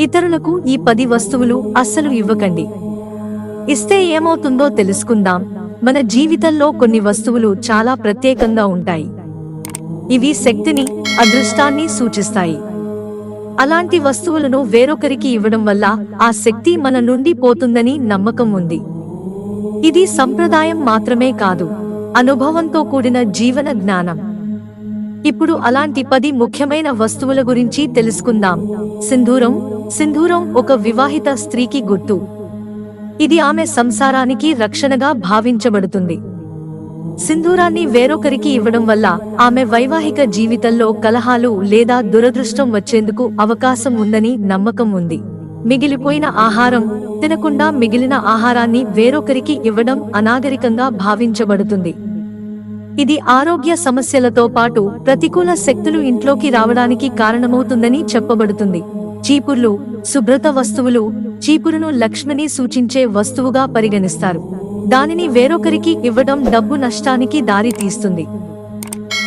ఇతరులకు ఈ పది వస్తువులు అస్సలు ఇవ్వకండి. ఇస్తే ఏమవుతుందో తెలుసుకుందాం. మన జీవితంలో కొన్ని వస్తువులు చాలా ప్రత్యేకంగా ఉంటాయి. ఇవి శక్తిని అదృష్టాన్ని సూచిస్తాయి. అలాంటి వస్తువులను వేరొకరికి ఇవ్వడం వల్ల ఆ శక్తి మన నుండి పోతుందని నమ్మకం ఉంది. ఇది సంప్రదాయం మాత్రమే కాదు అనుభవంతో కూడిన జీవన జ్ఞానం. ఇప్పుడు అలాంటి పది ముఖ్యమైన వస్తువుల గురించి తెలుసుకుందాం. సింధూరం సింధూరం ఒక వివాహిత స్త్రీకి గుర్తు. ఇది ఆమె సంసారానికి రక్షణగా భావించబడుతుంది. సింధూరాన్ని వేరొకరికి ఇవ్వడం వల్ల ఆమె వైవాహిక జీవితంలో కలహాలు లేదా దురదృష్టం వచ్చేందుకు అవకాశం ఉందని నమ్మకం ఉంది. మిగిలిపోయిన ఆహారం తినకుండా మిగిలిన ఆహారాన్ని వేరొకరికి ఇవ్వడం అనాగరికంగా భావించబడుతుంది. ఇది ఆరోగ్య సమస్యలతో పాటు ప్రతికూల శక్తులు ఇంట్లోకి రావడానికి కారణమవుతుందని చెప్పబడుతుంది. చీపుర్లు శుభ్రత వస్తువులు చీపురును లక్ష్మిని సూచించే వస్తువుగా పరిగణిస్తారు. దానిని వేరొకరికి ఇవ్వడం డబ్బు నష్టానికి దారి తీస్తుంది.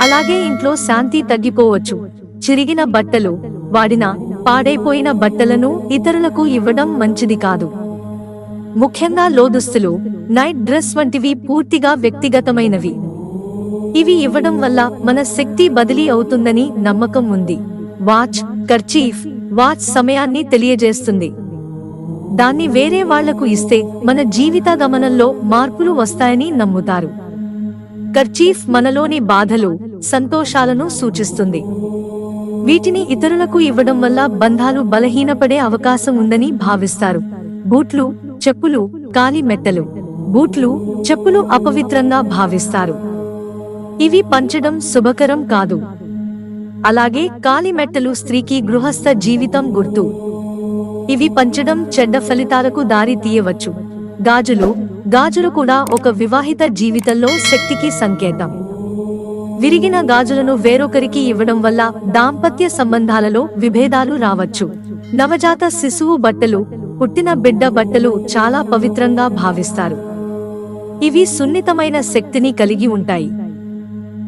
అలాగే ఇంట్లో శాంతి తగ్గిపోవచ్చు. చిరిగిన బట్టలు వాడిన పాడైపోయిన బట్టలను ఇతరులకు ఇవ్వడం మంచిది కాదు. ముఖ్యంగా లోదుస్తులు నైట్ డ్రెస్ వంటివి పూర్తిగా వ్యక్తిగతమైనవి. ఇవి ఇవ్వడం వల్ల మన శక్తి బదిలీ అవుతుందని నమ్మకం ఉంది. వాచ్ కర్చీఫ్ వాచ్ సమయాన్ని తెలియజేస్తుంది. దాన్ని వేరే వాళ్ళకు ఇస్తే మన జీవిత గమనంలో మార్పులు వస్తాయని నమ్ముతారు. కర్చీఫ్ మనలోని బాధలు సంతోషాలను సూచిస్తుంది. వీటిని ఇతరులకు ఇవ్వడం వల్ల బంధాలు బలహీనపడే అవకాశం ఉందని భావిస్తారు. బూట్లు చెప్పులు కాలి మెట్టలు. బూట్లు చెప్పులు అపవిత్రంగా భావిస్తారు. ఇవి పంచడం శుభకరం కాదు. అలాగే కాలిమెట్టలు స్త్రీకి గృహస్థ జీవితం గుర్తు. ఇవి పంచడం చెడ్డ ఫలితాలకు దారి తీయవచ్చు. గాజులు గాజులు కూడా ఒక వివాహిత జీవితంలో శక్తికి సంకేతం. విరిగిన గాజులను వేరొకరికి ఇవ్వడం వల్ల దాంపత్య సంబంధాలలో విభేదాలు రావచ్చు. నవజాత శిశువు బట్టలు పుట్టిన బిడ్డ బట్టలు చాలా పవిత్రంగా భావిస్తారు. ఇవి సున్నితమైన శక్తిని కలిగి ఉంటాయి.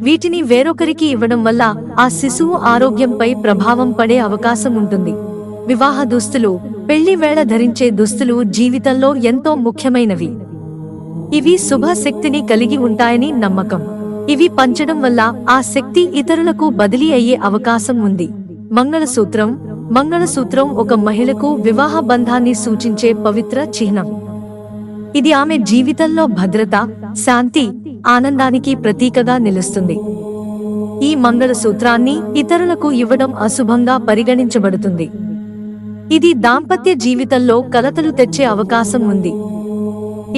వీటిని వేరొకరికి ఇవ్వడం వల్ల ఆ శిశువు ఆరోగ్యంపై ప్రభావం పడే అవకాశం ఉంటుంది. వివాహ దుస్తులు పెళ్ళి వేళ ధరించే దుస్తులు జీవితంలో ఎంతో ముఖ్యమైనవి. ఇవి శుభ శక్తిని కలిగి ఉంటాయని నమ్మకం. ఇవి పంచడం వల్ల ఆ శక్తి ఇతరులకు బదిలీ అయ్యే అవకాశం ఉంది. మంగళసూత్రం మంగళసూత్రం ఒక మహిళకు వివాహ బంధాన్ని సూచించే పవిత్ర చిహ్నం. ఇది ఆమె జీవితంలో భద్రత శాంతి ఆనందానికి ప్రతీకగా నిలుస్తుంది. ఈ మంగళసూత్రాన్ని ఇతరులకు ఇవ్వడం అశుభంగా పరిగణించబడుతుంది. ఇది దాంపత్య జీవితంలో కలతలు తెచ్చే అవకాశం ఉంది.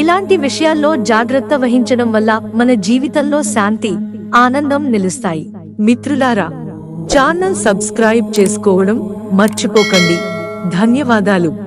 ఇలాంటి విషయాల్లో జాగ్రత్త వహించడం వల్ల మన జీవితంలో శాంతి ఆనందం నిలుస్తాయి. మిత్రులారా ఛానల్ సబ్స్క్రైబ్ చేసుకోవడం మర్చిపోకండి. ధన్యవాదాలు.